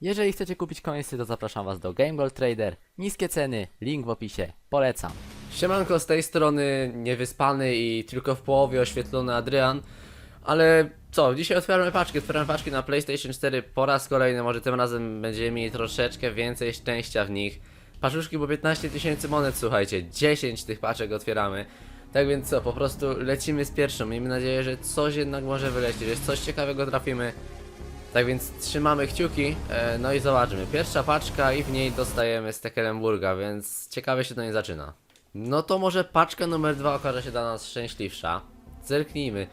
Jeżeli chcecie kupić coinsy, to zapraszam Was do Game Gold Trader. Niskie ceny, link w opisie. Polecam. Siemanko, z tej strony niewyspany i tylko w połowie oświetlony Adrian. Ale co, dzisiaj otwieramy paczki, otwieramy paczki na PlayStation 4 po raz kolejny, może tym razem będziemy mieli troszeczkę więcej szczęścia w nich. Paczuszki po 15 tysięcy monet, słuchajcie, 10 tych paczek otwieramy. Tak więc co, po prostu lecimy z pierwszą, miejmy nadzieję, że coś jednak może wylecieć, że coś ciekawego trafimy. Tak więc trzymamy kciuki, e, no i zobaczmy. Pierwsza paczka i w niej dostajemy Stekelenburga, więc ciekawie się to nie zaczyna. No to może paczka numer dwa okaże się dla nas szczęśliwsza. Zerknijmy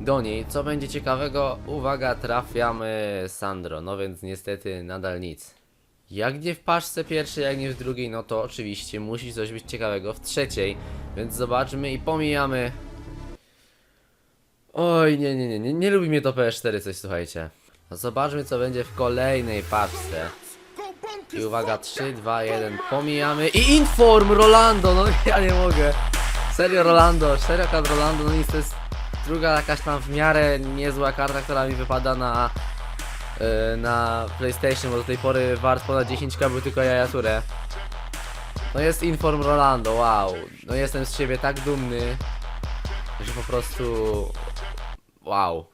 do niej, co będzie ciekawego. Uwaga, trafiamy Sandro, no więc niestety nadal nic. Jak nie w paczce pierwszej, jak nie w drugiej, no to oczywiście musi coś być ciekawego w trzeciej, więc zobaczmy i pomijamy. Oj, nie, nie, nie, nie, nie lubi mnie to PS4 coś, słuchajcie. No Zobaczmy co będzie w kolejnej paczce. I uwaga, 3, 2, 1, pomijamy i Inform Rolando, no ja nie mogę. Serio Rolando, serio kad Rolando, no nic, to jest druga jakaś tam w miarę niezła karta, która mi wypada na yy, na PlayStation, bo do tej pory wart ponad 10k był tylko jajaturę. No jest Inform Rolando, wow. No jestem z siebie tak dumny, że po prostu wow.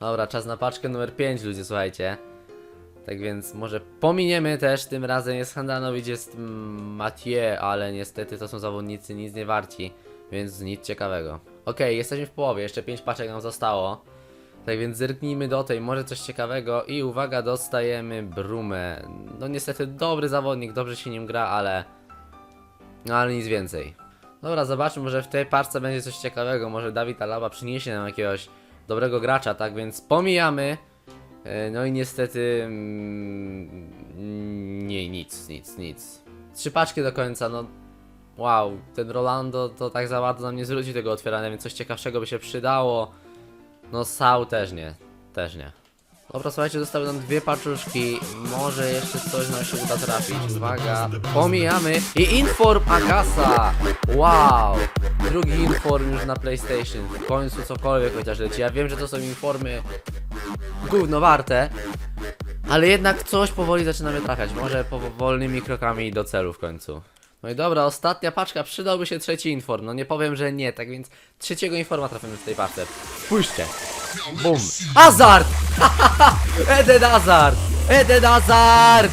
Dobra, czas na paczkę numer 5, ludzie, słuchajcie. Tak więc może pominiemy też, tym razem jest Handanowic, jest Mathieu, ale niestety to są zawodnicy nic nie warci, więc nic ciekawego. Okej, jesteśmy w połowie, jeszcze 5 paczek nam zostało. Tak więc zerknijmy do tej, może coś ciekawego i uwaga, dostajemy Brumę. No niestety dobry zawodnik, dobrze się nim gra, ale... No ale nic więcej. Dobra, zobaczmy, może w tej paczce będzie coś ciekawego, może Dawid Alaba przyniesie nam jakiegoś dobrego gracza, tak więc pomijamy. E, No i niestety mm, nie, nic, nic, nic. Trzy paczki do końca, no wow, ten Rolando to tak za bardzo nam nie zwróci tego otwierania, więc coś ciekawszego by się przydało. No Sau też nie, też nie. Dobra, słuchajcie, zostały nam dwie paczuszki, może jeszcze coś nam się uda trafić, uwaga, pomijamy i Inform Agasa, wow, drugi Inform już na PlayStation, w końcu cokolwiek chociaż leci, ja wiem, że to są informy gówno warte, ale jednak coś powoli zaczyna mnie trafiać. Może powolnymi krokami do celu w końcu. No i dobra, ostatnia paczka, przydałby się trzeci inform. No nie powiem, że nie, tak więc trzeciego informa trafimy w tej paczce. Spójrzcie. Bum. Hazard! Eden Hazard! Eden Hazard!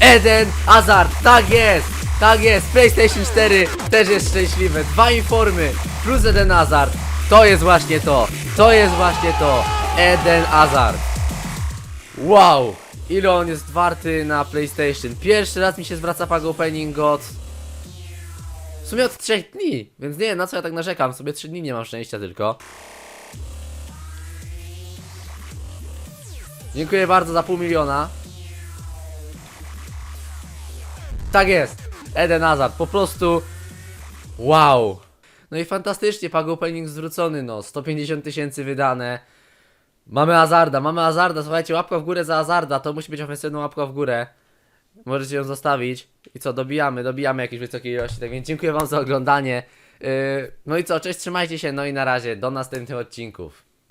Eden Hazard! Tak jest! Tak jest! PlayStation 4 też jest szczęśliwe. Dwa informy plus Eden Hazard. To jest właśnie to. To jest właśnie to. Eden Hazard. Wow! Ile on jest warty na PlayStation? Pierwszy raz mi się zwraca pago opening od... W sumie od 3 dni, więc nie wiem na co ja tak narzekam, sobie 3 dni nie mam szczęścia tylko. Dziękuję bardzo za pół miliona. Tak jest! Eden Hazard, po prostu... Wow! No i fantastycznie, pago opening zwrócony, no. 150 tysięcy wydane. Mamy Azarda, mamy Azarda, słuchajcie, łapka w górę za Azarda, to musi być ofensywna łapka w górę. Możecie ją zostawić. I co, dobijamy, dobijamy jakieś wysokie ilości, tak więc dziękuję wam za oglądanie. Yy, no i co, cześć, trzymajcie się, no i na razie, do następnych odcinków.